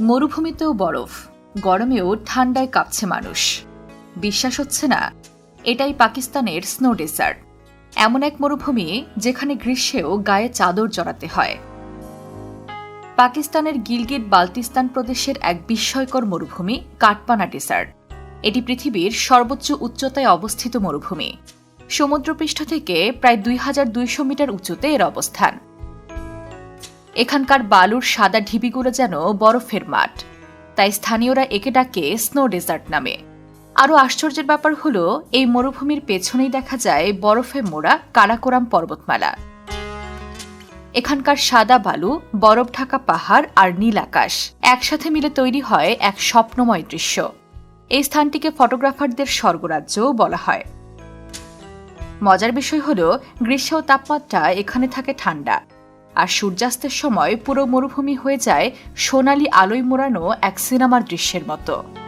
মরুভূমিতেও বরফ, গরমেও ঠান্ডায় কাঁপছে মানুষ। বিশ্বাস হচ্ছে না, এটাই পাকিস্তানের স্নো ডেসার্ট এমন এক মরুভূমি যেখানে গ্রীষ্মেও গায়ে চাদর জড়াতে হয়। পাকিস্তানের গিলগিট বাল্তিস্তান প্রদেশের এক বিস্ময়কর মরুভূমি, কাটপানা ডেসার্ট এটি পৃথিবীর সর্বোচ্চ উচ্চতায় অবস্থিত মরুভূমি। সমুদ্রপৃষ্ঠ থেকে প্রায় দুই হাজার দুইশো মিটার উঁচুতে এর অবস্থান। এখানকার বালুর সাদা ঢিবিগুলো যেন বরফের মাঠ। তাই স্থানীয়রা একে ডাকে স্নো ডেজার্ট নামে। আরও আশ্চর্যের ব্যাপার হলো, এই মরুভূমির পেছনেই দেখা যায় বরফে মোড়া কারাকোরাম পর্বতমালা। এখানকার সাদা বালু, বরফ ঢাকা পাহাড় আর নীল আকাশ একসাথে মিলে তৈরি হয় এক স্বপ্নময় দৃশ্য। এই স্থানটিকে ফটোগ্রাফারদের স্বর্গরাজ্যও বলা হয়। মজার বিষয় হল গ্রীষ্ম তাপমাত্রা এখানে থাকে ঠান্ডা। আর সূর্যাস্তের সময় পুরো মরুভূমি হয়ে যায় সোনালি আলোয় মোড়ানো এক সিনেমার দৃশ্যের মতো।